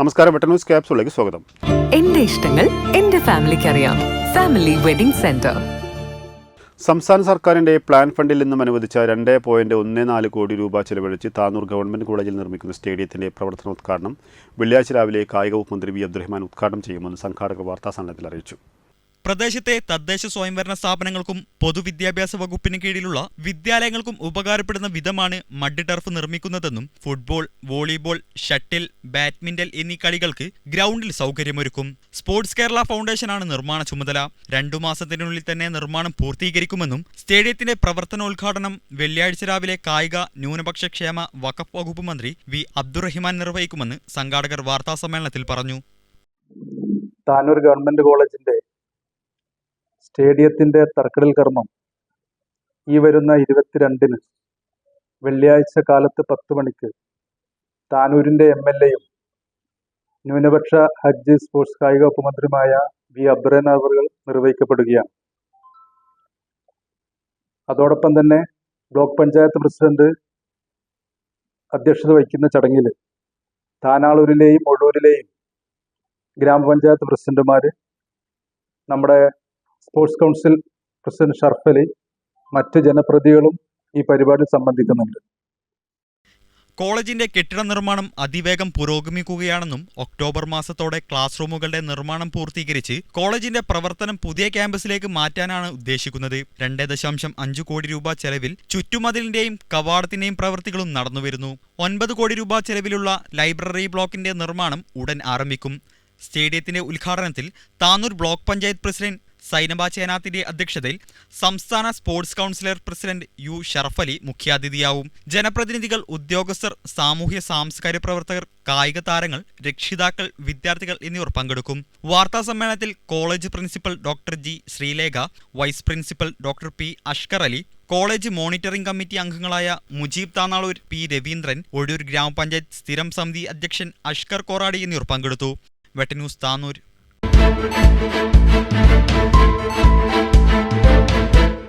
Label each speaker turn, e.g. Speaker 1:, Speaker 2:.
Speaker 1: നമസ്കാരം വെട്ട ന്യൂസ് ക്യാപ്സുകളിലേക്ക് സ്വാഗതം.
Speaker 2: എന്റെ ഇഷ്ടങ്ങൾ എന്റെ ഫാമിലിക്ക് അറിയാം ഫാമിലി വെഡിംഗ് സെന്റർ.
Speaker 1: സംസ്ഥാന സർക്കാരിന്റെ പ്ലാൻ ഫണ്ടിൽ നിന്നും അനുവദിച്ച രണ്ട് പോയിന്റ് ഒന്ന് നാല് കോടി രൂപ ചെലവഴിച്ച് താനൂർ ഗവൺമെന്റ് കോളേജിൽ നിർമ്മിക്കുന്ന സ്റ്റേഡിയത്തിന്റെ പ്രവർത്തനോദ്ഘാടനം വെള്ളിയാഴ്ച രാവിലെ കായിക വകുപ്പ് മന്ത്രി വി അബ്ദുറഹ്മാൻ ഉദ്ഘാടനം ചെയ്യുമെന്ന് സംഘാടക വാർത്താ സമ്മേളനത്തിൽ അറിയിച്ചു.
Speaker 3: പ്രദേശത്തെ തദ്ദേശ സ്വയംഭരണ സ്ഥാപനങ്ങൾക്കും പൊതുവിദ്യാഭ്യാസ വകുപ്പിന് കീഴിലുള്ള വിദ്യാലയങ്ങൾക്കും ഉപകാരപ്പെടുന്ന വിധമാണ് മഡ് ടർഫ് നിർമ്മിക്കുന്നതെന്നും ഫുട്ബോൾ വോളിബോൾ ഷട്ടിൽ ബാഡ്മിന്റൺ എന്നീ കളികൾക്ക് ഗ്രൗണ്ടിൽ സൗകര്യമൊരുക്കും. സ്പോർട്സ് കേരള ഫൗണ്ടേഷനാണ് നിർമ്മാണ ചുമതല. രണ്ടു മാസത്തിനുള്ളിൽ തന്നെ നിർമ്മാണം പൂർത്തീകരിക്കുമെന്നും സ്റ്റേഡിയത്തിന്റെ പ്രവർത്തനോദ്ഘാടനം വെള്ളിയാഴ്ച രാവിലെ കായിക ന്യൂനപക്ഷ ക്ഷേമ വഖഫ് വകുപ്പ് മന്ത്രി വി അബ്ദുറഹിമാൻ നിർവഹിക്കുമെന്ന് സംഘാടകർ വാർത്താസമ്മേളനത്തിൽ പറഞ്ഞു.
Speaker 4: താനൂർ ഗവൺമെന്റ് കോളേജിന്റെ സ്റ്റേഡിയത്തിന്റെ തറക്കടിൽ കർമ്മം. ഈ വരുന്ന ഇരുപത്തിരണ്ടിന് വെള്ളിയാഴ്ച കാലത്ത് പത്ത് മണിക്ക് താനൂരിന്റെ എം എൽ എയും ന്യൂനപക്ഷ ഹജ്ജ് സ്പോർട്സ് കായിക വകുപ്പ് മന്ത്രിയുമായ വി അവർ നിർവഹിക്കപ്പെടുകയാണ്. അതോടൊപ്പം തന്നെ ബ്ലോക്ക് പഞ്ചായത്ത് പ്രസിഡന്റ് അധ്യക്ഷത വഹിക്കുന്ന ചടങ്ങിൽ താനാളൂരിലെയും ഒഴൂരിലെയും ഗ്രാമപഞ്ചായത്ത് പ്രസിഡന്റുമാർ നമ്മുടെ സ്പോർട്സ് കൗൺസിൽ പ്രസിഡന്റ് ഷർഫലി മറ്റ് ജനപ്രതികളും ഈ പരിപാടിയിൽ സംബന്ധിക്കുന്നുണ്ട്.
Speaker 3: കോളേജിന്റെ കെട്ടിട നിർമ്മാണം അതിവേഗം പുരോഗമിക്കുകയാണെന്നും ഒക്ടോബർ മാസത്തോടെ ക്ലാസ് റൂമുകളുടെ നിർമ്മാണം പൂർത്തീകരിച്ച് കോളേജിന്റെ പ്രവർത്തനം പുതിയ ക്യാമ്പസിലേക്ക് മാറ്റാനാണ് ഉദ്ദേശിക്കുന്നത്. രണ്ട് ദശാംശം അഞ്ച് കോടി രൂപ ചെലവിൽ ചുറ്റുമതിലിന്റെയും കവാടത്തിന്റെയും പ്രവൃത്തികളും നടന്നുവരുന്നു. ഒൻപത് കോടി രൂപ ചെലവിലുള്ള ലൈബ്രറി ബ്ലോക്കിന്റെ നിർമ്മാണം ഉടൻ ആരംഭിക്കും. സ്റ്റേഡിയത്തിന്റെ ഉദ്ഘാടനത്തിൽ താനൂർ ബ്ലോക്ക് പഞ്ചായത്ത് പ്രസിഡന്റ് സൈനബ ചേനാത്തിന്റെ അധ്യക്ഷതയിൽ സംസ്ഥാന sports councillor president U Sharafali മുഖ്യാതിഥിയാവും. ജനപ്രതിനിധികൾ ഉദ്യോഗസ്ഥർ സാമൂഹ്യ സാംസ്കാരിക പ്രവർത്തകർ കായിക താരങ്ങൾ രക്ഷിതാക്കൾ വിദ്യാർത്ഥികൾ എന്നിവർ പങ്കെടുക്കും. വാർത്താ സമ്മേളനത്തിൽ college principal doctor G Sreelekha vice principal doctor P Ashkar Ali college monitoring committee അംഗങ്ങളായ മുജീബ് താനാളൂർ പി രവീന്ദ്രൻ ഒഴൂർ ഗ്രാമപഞ്ചായത്ത് സ്ഥിരം സമിതി അധ്യക്ഷൻ അഷ്കർ കോറാടി എന്നിവർ പങ്കെടുത്തു. വെട്ടന്യൂസ് താനൂർ